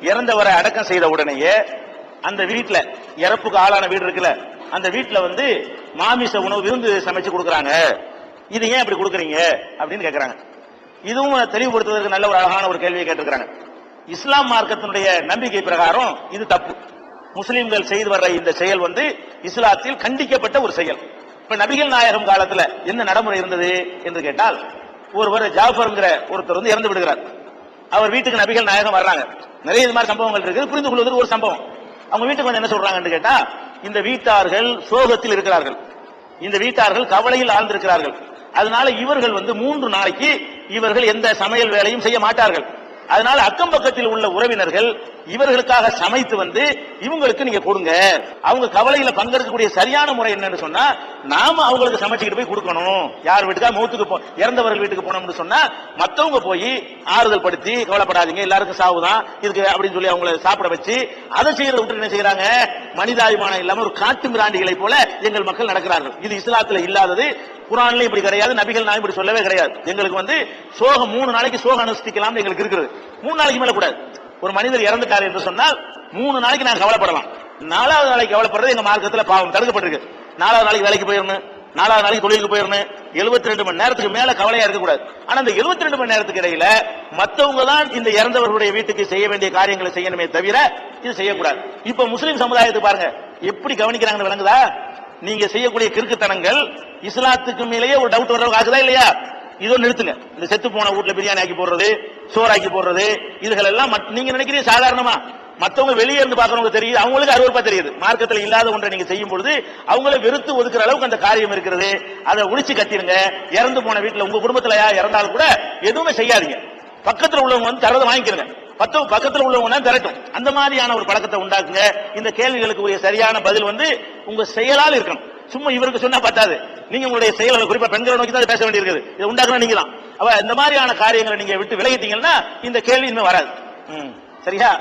இறந்தவரை அடக்கம் செய்த உடனேயே அந்த வீட்டில் இறப்புக்கு ஆளான வீடு இருக்குல்ல அந்த வீட்டில் வந்து மாமிச உணவு விருந்து சமைச்சு கொடுக்குறாங்க. இது ஏன் அப்படி கொடுக்குறீங்க? அப்படின்னு கேட்குறாங்க இதுவும் தெளிவுபடுத்துவதற்கு நல்ல ஒரு அழகான ஒரு கேள்வியை கேட்டிருக்கிறாங்க. இஸ்லாம் மார்க்கத்தினுடைய நம்பிக்கை பிரகாரம் இது தப்பு. முஸ்லீம்கள் செய்து வர்ற இந்த செயல் வந்து இஸ்லாத்தில் கண்டிக்கப்பட்ட ஒரு செயல். இப்ப நபிகள் நாயகம் காலத்துல என்ன நடைமுறை இருந்தது என்று கேட்டால் ஒருவர் ஜாஃபர்ங்கிற ஒருத்தர் வந்து இறந்து விடுகிறார். அவர் வீட்டுக்கு நபிகள் நாயகம் வர்றாங்க. நிறைய இது மாதிரி சம்பவங்கள் இருக்குது புரிந்து கொள்வதற்கு ஒரு சம்பவம். அவங்க வீட்டுக்கு வந்து என்ன சொல்றாங்கன்னு கேட்டா இந்த வீட்டார்கள் சோகத்தில் இருக்கிறார்கள். இந்த வீட்டார்கள் கவலையில் ஆழ்ந்திருக்கிறார்கள். அதனால இவர்கள் வந்து மூன்று நாளைக்கு இவர்கள் எந்த சமையல் வேலையும் செய்ய மாட்டார்கள். அதனால அக்கம் பக்கத்தில் உள்ள உறவினர்கள் இவர்களுக்காக சமைத்து வந்து இவங்களுக்கு நீங்க கொடுங்க. அவங்க கவலையில பங்கெடுக்கக்கூடிய சரியான முறை என்னன்னு சொன்னா நாம அவங்களுக்கு சமைச்சுக்கிட்டு போய் கொடுக்கணும். யார் வீட்டுக்கா? மூத்துக்கு போ இறந்தவர்கள் வீட்டுக்கு போனோம்னு சொன்னா மத்தவங்க போய் ஆறுதல் படுத்தி கவலைப்படாதீங்க எல்லாருக்கும் சாவுதான் இதுக்கு அப்படின்னு சொல்லி அவங்கள சாப்பிட வச்சு அதை செய்யறத விட்டு என்ன செய்யறாங்க? மனிதாபிமானம் இல்லாம ஒரு காட்டு மிராண்டிகளை போல எங்கள் மக்கள் நடக்கிறார்கள். இது இஸ்லாத்துல இல்லாதது. குரான்லயும் இப்படி கிடையாது நபிகள் நான் இப்படி சொல்லவே கிடையாது. எங்களுக்கு வந்து சோகம் மூணு நாளைக்கு சோகம் அனுஷ்டிக்கலாம் எங்களுக்கு இருக்குது மூணு நாளைக்கு மேல கூடாது. ஒரு மனிதர் இறந்துட்டார் என்று சொன்னால் மூணு நாளைக்கு நான் கவலைப்படலாம். நாலாவது நாளைக்கு கவலைப்படுறது எங்க மார்க்கத்துல பாவம் தடுக்கப்பட்டிருக்கு. நாலாவது நாளைக்கு வேலைக்கு போயிடணும். நாலாவது நாளைக்கு தொழிலுக்கு போயிடணும். எழுபத்தி ரெண்டு மணி நேரத்துக்கு மேல கவலையா இருக்கக்கூடாது. ஆனா இந்த எழுபத்தி ரெண்டு மணி நேரத்துக்கு இடையில மத்தவங்க தான் இந்த இறந்தவர்களுடைய வீட்டுக்கு செய்ய வேண்டிய காரியங்களை செய்யணுமே தவிர இது செய்யக்கூடாது. இப்ப முஸ்லீம் சமுதாயத்தை பாருங்க. எப்படி கவனிக்கிறாங்கன்னு விளங்குதா? நீங்க செய்யக்கூடிய கிறுக்குத்தனங்கள் இஸ்லாத்துக்கு மேலேயே ஒரு டவுட் வர்றவங்க ஆகுதா இல்லையா? இதோ நிறுத்துங்க. இந்த செத்து போன வீட்ல பிரியாணி ஆக்கி போடுறது சோறாக்கி போடுறது இதுகள் எல்லாம் நீங்க நினைக்கிறீங்க சாதாரணமா? மற்றவங்க வெளியே இருந்து பார்க்கறவங்க தெரியுது அவங்களுக்கு அருவறுப்பா தெரியுது. மார்க்கத்தில் இல்லாத ஒன்றை நீங்க செய்யும் பொழுது அவங்கள வெறுத்து ஒதுக்குற அளவுக்கு அந்த காரியம் இருக்கிறது. அதை ஒழிச்சு கட்டிருங்க இறந்து போன வீட்டுல உங்க குடும்பத்தில் யார் இறந்தாலும் கூட எதுவுமே செய்யாதீங்க. பக்கத்துல உள்ளவங்க வந்து தரதை வாங்கிக்கிறங்க பத்து பக்கத்துல உள்ளவங்க தான் திரட்டும். அந்த மாதிரியான ஒரு பழக்கத்தை உண்டாக்குங்க. இந்த கேள்விகளுக்கு உரிய சரியான பதில் வந்து உங்க செயலால் இருக்கணும். சும்மா இவருக்கு சொன்னா பத்தாது. நீங்க உங்களுடைய செயல்களை குறிப்பா பெண்களை நோக்கி தான் பேச வேண்டியிருக்குது. இதை உண்டாக்குனா நீங்க தான் அவ இந்த மாதிரியான காரியங்களை நீங்க விட்டு விலகிட்டீங்கன்னா இந்த கேள்வி இன்னும் வராது. ம். சரியா?